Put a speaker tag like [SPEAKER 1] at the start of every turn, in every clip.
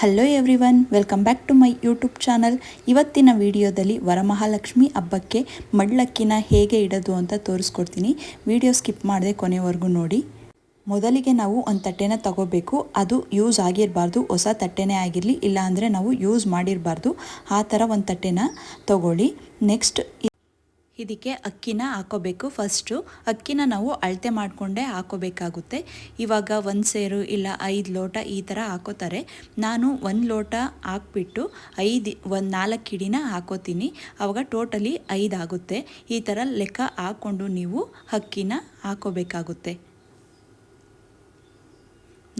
[SPEAKER 1] Hello everyone welcome back to my YouTube channel ಇವತ್ತಿನ ವಿಡಿಯೋದಲ್ಲಿ ವರಮಹಾಲಕ್ಷ್ಮಿ ಹಬ್ಬಕ್ಕೆ ಮಡ್ಲಕ್ಕಿನ ಹೇಗೆ ಇಡೋದು ಅಂತ ತೋರಿಸ್ಕೊಡ್ತೀನಿ. ವಿಡಿಯೋ ಸ್ಕಿಪ್ ಮಾಡದೆ ಕೊನೆವರೆಗೂ ನೋಡಿ. ಮೊದಲಿಗೆ ನಾವು ಒಂದು ತಟ್ಟೆನ ತಗೋಬೇಕು. ಅದು ಯೂಸ್ ಆಗಿರಬಾರ್ದು, ಹೊಸ ತಟ್ಟೆನೇ ಆಗಿರಲಿ, ಇಲ್ಲಾಂದರೆ ನಾವು ಯೂಸ್ ಮಾಡಿರಬಾರ್ದು. ಆ ಥರ ಒಂದು ತಟ್ಟೆನ ತಗೊಳ್ಳಿ. ನೆಕ್ಸ್ಟ್ ಇದಕ್ಕೆ ಅಕ್ಕಿನ ಹಾಕೋಬೇಕು ಫಸ್ಟು ಅಕ್ಕಿನ ನಾವು ಅಳತೆ ಮಾಡಿಕೊಂಡೇ ಹಾಕೋಬೇಕಾಗುತ್ತೆ. ಇವಾಗ ಒಂದು ಸೇರು ಇಲ್ಲ ಐದು ಲೋಟ ಈ ಥರ ಹಾಕೋತಾರೆ. ನಾನು ಒಂದು ಲೋಟ ಹಾಕ್ಬಿಟ್ಟು ಐದು, ಒಂದು ನಾಲ್ಕು ಕಿಡಿನ ಹಾಕೋತೀನಿ. ಆವಾಗ ಟೋಟಲಿ ಐದು ಆಗುತ್ತೆ. ಈ ಥರ ಲೆಕ್ಕ ಹಾಕ್ಕೊಂಡು ನೀವು ಅಕ್ಕಿನ ಹಾಕೋಬೇಕಾಗುತ್ತೆ.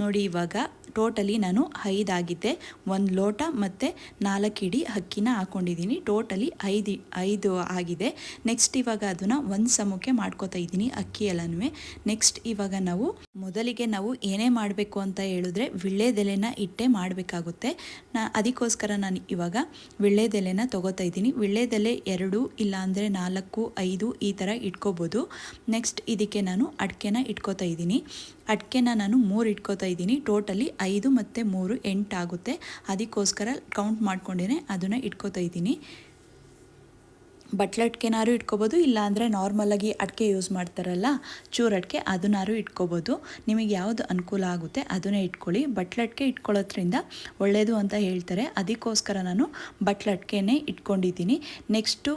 [SPEAKER 1] ನೋಡಿ ಇವಾಗ ಟೋಟಲಿ ನಾನು ಐದಾಗಿದ್ದೆ ಒಂದು ಲೋಟ ಮತ್ತು ನಾಲ್ಕು ಇಡಿ ಅಕ್ಕಿನ ಹಾಕ್ಕೊಂಡಿದ್ದೀನಿ ಟೋಟಲಿ ಐದು ಐದು ಆಗಿದೆ. ನೆಕ್ಸ್ಟ್ ಇವಾಗ ಅದನ್ನು ಒಂದು ಸಮಕ್ಕೆ ಮಾಡ್ಕೋತಾ ಇದ್ದೀನಿ ಅಕ್ಕಿ ಎಲ್ಲನೂ ನೆಕ್ಸ್ಟ್ ಇವಾಗ ನಾವು ಮೊದಲಿಗೆ ನಾವು ಏನೇ ಮಾಡಬೇಕು ಅಂತ ಹೇಳಿದ್ರೆ ವಿಳ್ಳೆದೆಲೆನ ಇಟ್ಟೆ ಮಾಡಬೇಕಾಗುತ್ತೆ. ನಾ, ಅದಕ್ಕೋಸ್ಕರ ನಾನು ಇವಾಗ ವಿಳ್ಳೆದೆಲೆನ ತೊಗೋತಾ ಇದ್ದೀನಿ. ವಿಳ್ಳೆದೆಲೆ ಎರಡು ಇಲ್ಲಾಂದರೆ ನಾಲ್ಕು, ಐದು ಈ ಥರ ಇಟ್ಕೋಬೋದು. ನೆಕ್ಸ್ಟ್ ಇದಕ್ಕೆ ನಾನು ಅಡಿಕೆನ ಇಟ್ಕೋತಾ ಇದ್ದೀನಿ. ಅಡಿಕೆನ ನಾನು ಮೂರು ಇಟ್ಕೋತಾ ಇದ್ದೀನಿ. ಟೋಟಲಿ ಐದು ಮತ್ತು ಮೂರು ಎಂಟಾಗುತ್ತೆ ಅದಕ್ಕೋಸ್ಕರ ಕೌಂಟ್ ಮಾಡ್ಕೊಂಡಿದ್ದೀನಿ ಅದನ್ನು ಇಟ್ಕೋತಾ ಇದ್ದೀನಿ. ಬಟ್ಲಟ್ಕೆನಾರು ಇಟ್ಕೋಬೋದು, ಇಲ್ಲಾಂದರೆ ನಾರ್ಮಲಾಗಿ ಅಡಿಕೆ ಯೂಸ್ ಮಾಡ್ತಾರಲ್ಲ, ಚೂರು ಅಡಿಕೆ ಅದನ್ನಾರು ಇಟ್ಕೋಬೋದು. ನಿಮಗೆ ಯಾವುದು ಅನುಕೂಲ ಆಗುತ್ತೆ ಅದನ್ನೇ ಇಟ್ಕೊಳ್ಳಿ. ಬಟ್ಲಟ್ಕೆ ಇಟ್ಕೊಳ್ಳೋದ್ರಿಂದ ಒಳ್ಳೆಯದು ಅಂತ ಹೇಳ್ತಾರೆ. ಅದಕ್ಕೋಸ್ಕರ ನಾನು ಬಟ್ಲಟ್ಕೆನೇ ಇಟ್ಕೊಂಡಿದ್ದೀನಿ. ನೆಕ್ಸ್ಟು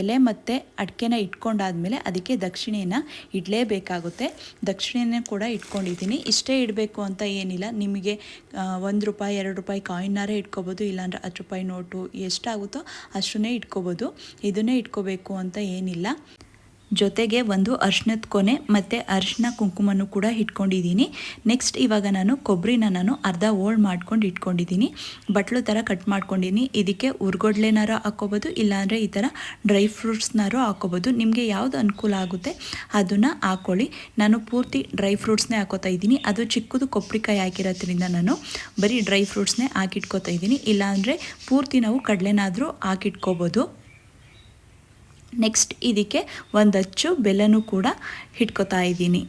[SPEAKER 1] ಎಲೆ ಮತ್ತು ಅಡಿಕೆನ ಇಟ್ಕೊಂಡಾದಮೇಲೆ ಅದಕ್ಕೆ ದಕ್ಷಿಣೆಯನ್ನು ಇಡಲೇಬೇಕಾಗುತ್ತೆ. ದಕ್ಷಿಣೆನ ಕೂಡ ಇಟ್ಕೊಂಡಿದ್ದೀನಿ. ಇಷ್ಟೇ ಇಡಬೇಕು ಅಂತ ಏನಿಲ್ಲ. ನಿಮಗೆ ಒಂದು ರೂಪಾಯಿ, ಎರಡು ರೂಪಾಯಿ ಕಾಯಿನ್ನಾರೇ ಇಟ್ಕೋಬೋದು, ಇಲ್ಲಾಂದ್ರೆ ಹತ್ತು ರೂಪಾಯಿ ನೋಟು ಎಷ್ಟಾಗುತ್ತೋ ಅಷ್ಟನ್ನೇ ಇಟ್ಕೋಬೋದು. ಇದನ್ನೇ ಇಟ್ಕೋಬೇಕು ಅಂತ ಏನಿಲ್ಲ. ಜೊತೆಗೆ ಒಂದು ಅರ್ಶಿನದ ಕೊನೆ ಮತ್ತು ಅರಿಶಿನ ಕುಂಕುಮನೂ ಕೂಡ ಇಟ್ಕೊಂಡಿದ್ದೀನಿ ನೆಕ್ಸ್ಟ್ ಇವಾಗ ನಾನು ಕೊಬ್ಬರಿನ ನಾನು ಅರ್ಧ ಓಲ್ಡ್ ಮಾಡ್ಕೊಂಡು ಇಟ್ಕೊಂಡಿದ್ದೀನಿ. ಬಟ್ಲು ಥರ ಕಟ್ ಮಾಡ್ಕೊಂಡಿದ್ದೀನಿ ಇದಕ್ಕೆ ಉರ್ಗೊಡ್ಲೆನಾರ ಹಾಕೋಬೋದು ಇಲ್ಲಾಂದರೆ ಈ ಥರ ಡ್ರೈ ಫ್ರೂಟ್ಸ್ನಾರು ಹಾಕೋಬೋದು ನಿಮಗೆ ಯಾವುದು ಅನುಕೂಲ ಆಗುತ್ತೆ ಅದನ್ನು ಹಾಕೊಳ್ಳಿ. ನಾನು ಪೂರ್ತಿ ಡ್ರೈ ಫ್ರೂಟ್ಸ್ನೇ ಹಾಕೋತಾ ಇದ್ದೀನಿ. ಅದು ಚಿಕ್ಕದು ಕೊಬ್ಬರಿಕಾಯಿ ಹಾಕಿರೋದ್ರಿಂದ ನಾನು ಬರೀ ಡ್ರೈ ಫ್ರೂಟ್ಸ್ನೇ ಹಾಕಿಟ್ಕೋತಾ ಇದ್ದೀನಿ. ಇಲ್ಲಾಂದರೆ ಪೂರ್ತಿ ನಾವು ಕಡಲೆನಾದರೂ ಹಾಕಿಟ್ಕೋಬೋದು. ನೆಕ್ಸ್ಟ್ ಇದಕ್ಕೆ ಒಂದು ಅಚ್ಚು ಬೆಲ್ಲನೂ ಕೂಡ ಇಟ್ಕೋತಾ ಇದ್ದೀನಿ.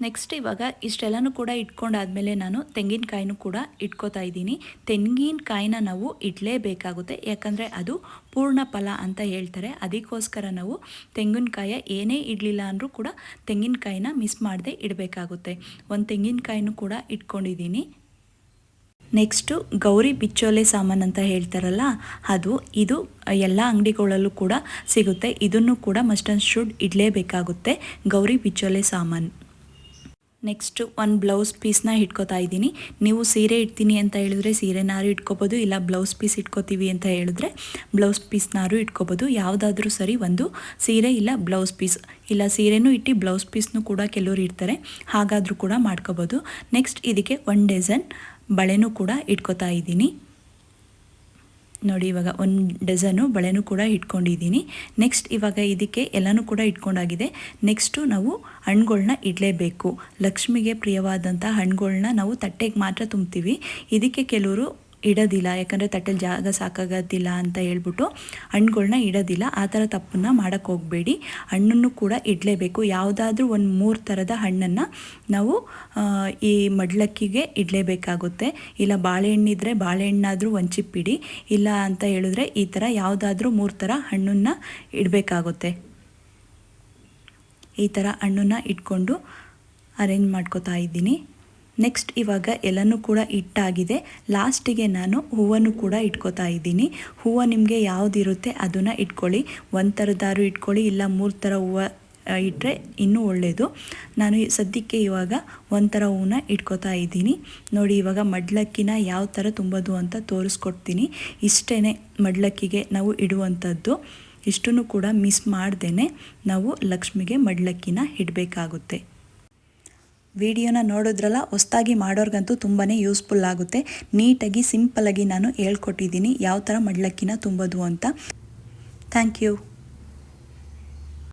[SPEAKER 1] ನೆಕ್ಸ್ಟ್ ಇವಾಗ ಇಷ್ಟೆಲ್ಲನೂ ಕೂಡ ಇಟ್ಕೊಂಡಾದಮೇಲೆ ನಾನು ತೆಂಗಿನಕಾಯಿನೂ ಕೂಡ ಇಟ್ಕೋತಾ ಇದ್ದೀನಿ. ತೆಂಗಿನಕಾಯಿನ ನಾವು ಇಡಲೇಬೇಕಾಗುತ್ತೆ. ಯಾಕಂದರೆ ಅದು ಪೂರ್ಣ ಫಲ ಅಂತ ಹೇಳ್ತಾರೆ. ಅದಕ್ಕೋಸ್ಕರ ನಾವು ತೆಂಗಿನಕಾಯ ಏನೇ ಇಡಲಿಲ್ಲ ಅಂದರೂ ಕೂಡ ತೆಂಗಿನಕಾಯಿನ ಮಿಸ್ ಮಾಡದೆ ಇಡಬೇಕಾಗುತ್ತೆ. ಒಂದು ತೆಂಗಿನಕಾಯಿನೂ ಕೂಡ ಇಟ್ಕೊಂಡಿದ್ದೀನಿ. ನೆಕ್ಸ್ಟು ಗೌರಿ ಬಿಚ್ಚೋಲೆ ಸಾಮಾನು ಅಂತ ಹೇಳ್ತಾರಲ್ಲ, ಅದು ಇದು ಎಲ್ಲ ಅಂಗಡಿಗಳಲ್ಲೂ ಕೂಡ ಸಿಗುತ್ತೆ. ಇದನ್ನು ಕೂಡ ಮಸ್ಟ್ ಆ್ಯಂಡ್ ಶುಡ್ ಇಡಲೇಬೇಕಾಗುತ್ತೆ ಗೌರಿ ಬಿಚ್ಚೋಲೆ ಸಾಮಾನು. ನೆಕ್ಸ್ಟು ಒಂದು ಬ್ಲೌಸ್ ಪೀಸ್ನ ಇಟ್ಕೋತಾ ಇದ್ದೀನಿ. ನೀವು ಸೀರೆ ಇಡ್ತೀನಿ ಅಂತ ಹೇಳಿದ್ರೆ ಸೀರೆನಾರು ಇಟ್ಕೋಬೋದು, ಇಲ್ಲ ಬ್ಲೌಸ್ ಪೀಸ್ ಇಟ್ಕೋತೀವಿ ಅಂತ ಹೇಳಿದ್ರೆ ಬ್ಲೌಸ್ ಪೀಸ್ನಾರು ಇಟ್ಕೋಬೋದು. ಯಾವುದಾದ್ರೂ ಸರಿ ಒಂದು ಸೀರೆ ಇಲ್ಲ ಬ್ಲೌಸ್ ಪೀಸ್. ಇಲ್ಲ ಸೀರೆನೂ ಇಟ್ಟು ಬ್ಲೌಸ್ ಪೀಸ್ನೂ ಕೂಡ ಕೆಲವರು ಇಡ್ತಾರೆ. ಹಾಗಾದರೂ ಕೂಡ ಮಾಡ್ಕೋಬೋದು. ನೆಕ್ಸ್ಟ್ ಇದಕ್ಕೆ ಒನ್ ಡಜನ್ ಬಳೆನೂ ಕೂಡ ಇಟ್ಕೋತಾ ಇದ್ದೀನಿ. ನೋಡಿ, ಇವಾಗ ಒಂದು ಡಜನು ಬಳೆನೂ ಕೂಡ ಇಟ್ಕೊಂಡಿದ್ದೀನಿ. ನೆಕ್ಸ್ಟ್ ಇವಾಗ ಇದಕ್ಕೆ ಎಲ್ಲನೂ ಕೂಡ ಇಟ್ಕೊಂಡಾಗಿದೆ. ನೆಕ್ಸ್ಟು ನಾವು ಹಣ್ಗಳನ್ನ ಇಡಲೇಬೇಕು. ಲಕ್ಷ್ಮಿಗೆ ಪ್ರಿಯವಾದಂಥ ಹಣ್ಗಳನ್ನ ನಾವು ತಟ್ಟೆಗೆ ಮಾತ್ರ ತುಂಬ್ತೀವಿ. ಇದಕ್ಕೆ ಕೆಲವರು ಇಡೋದಿಲ್ಲ, ಯಾಕಂದರೆ ತಟ್ಟೆಲಿ ಜಾಗ ಸಾಕಾಗೋದಿಲ್ಲ ಅಂತ ಹೇಳ್ಬಿಟ್ಟು ಹಣ್ಣುಗಳನ್ನ ಇಡೋದಿಲ್ಲ. ಆ ಥರ ತಪ್ಪನ್ನು ಮಾಡೋಕ್ಕೆ ಹೋಗಬೇಡಿ. ಹಣ್ಣನ್ನು ಕೂಡ ಇಡಲೇಬೇಕು. ಯಾವುದಾದ್ರೂ ಒಂದು ಮೂರು ಥರದ ಹಣ್ಣನ್ನು ನಾವು ಈ ಮಡ್ಲಕ್ಕಿಗೆ ಇಡಲೇಬೇಕಾಗುತ್ತೆ. ಇಲ್ಲ ಬಾಳೆಹಣ್ಣಿದ್ರೆ ಬಾಳೆಹಣ್ಣಾದರೂ ಒಂದು ಚಿಪ್ಪಿಡಿ ಇಲ್ಲ ಅಂತ ಹೇಳಿದ್ರೆ ಈ ಥರ ಯಾವುದಾದ್ರೂ ಮೂರು ಥರ ಹಣ್ಣನ್ನು ಇಡಬೇಕಾಗುತ್ತೆ. ಈ ಥರ ಹಣ್ಣನ್ನು ಇಟ್ಕೊಂಡು ಅರೇಂಜ್ ಮಾಡ್ಕೋತಾ ಇದ್ದೀನಿ. ನೆಕ್ಸ್ಟ್ ಇವಾಗ ಎಲ್ಲನೂ ಕೂಡ ಇಟ್ಟಾಗಿದೆ. ಲಾಸ್ಟಿಗೆ ನಾನು ಹೂವನ್ನು ಕೂಡ ಇಟ್ಕೋತಾ ಇದ್ದೀನಿ. ಹೂವು ನಿಮಗೆ ಯಾವುದಿರುತ್ತೆ ಅದನ್ನು ಇಟ್ಕೊಳ್ಳಿ. ಒಂದು ಥರದಾರು ಇಟ್ಕೊಳ್ಳಿ, ಇಲ್ಲ ಮೂರು ಥರ ಹೂವು ಇಟ್ಟರೆ ಇನ್ನೂ ಒಳ್ಳೆಯದು ನಾನು ಸದ್ಯಕ್ಕೆ ಇವಾಗ ಒಂಥರ ಹೂವನ್ನ ಇಟ್ಕೋತಾ ಇದ್ದೀನಿ. ನೋಡಿ, ಇವಾಗ ಮಡ್ಲಕ್ಕಿನ ಯಾವ ಥರ ತುಂಬೋದು ಅಂತ ತೋರಿಸ್ಕೊಡ್ತೀನಿ. ಇಷ್ಟೇ ಮಡ್ಲಕ್ಕಿಗೆ ನಾವು ಇಡುವಂಥದ್ದು ಇಷ್ಟನ್ನು ಕೂಡ ಮಿಸ್ ಮಾಡ್ದೇ ನಾವು ಲಕ್ಷ್ಮಿಗೆ ಮಡ್ಲಕ್ಕಿನ ಇಡಬೇಕಾಗುತ್ತೆ. ವಿಡಿಯೋನ ನೋಡಿದ್ರಲ್ಲ ಹೊಸ್ದಾಗಿ ಮಾಡೋರ್ಗಂತೂ ತುಂಬಾ ಯೂಸ್ಫುಲ್ ಆಗುತ್ತೆ. ನೀಟಾಗಿ ಸಿಂಪಲಾಗಿ ನಾನು ಹೇಳ್ಕೊಟ್ಟಿದ್ದೀನಿ. ಯಾವ ಥರ ಮಡ್ಲಕ್ಕಿನ ತುಂಬೋದು ಅಂತ. Thank you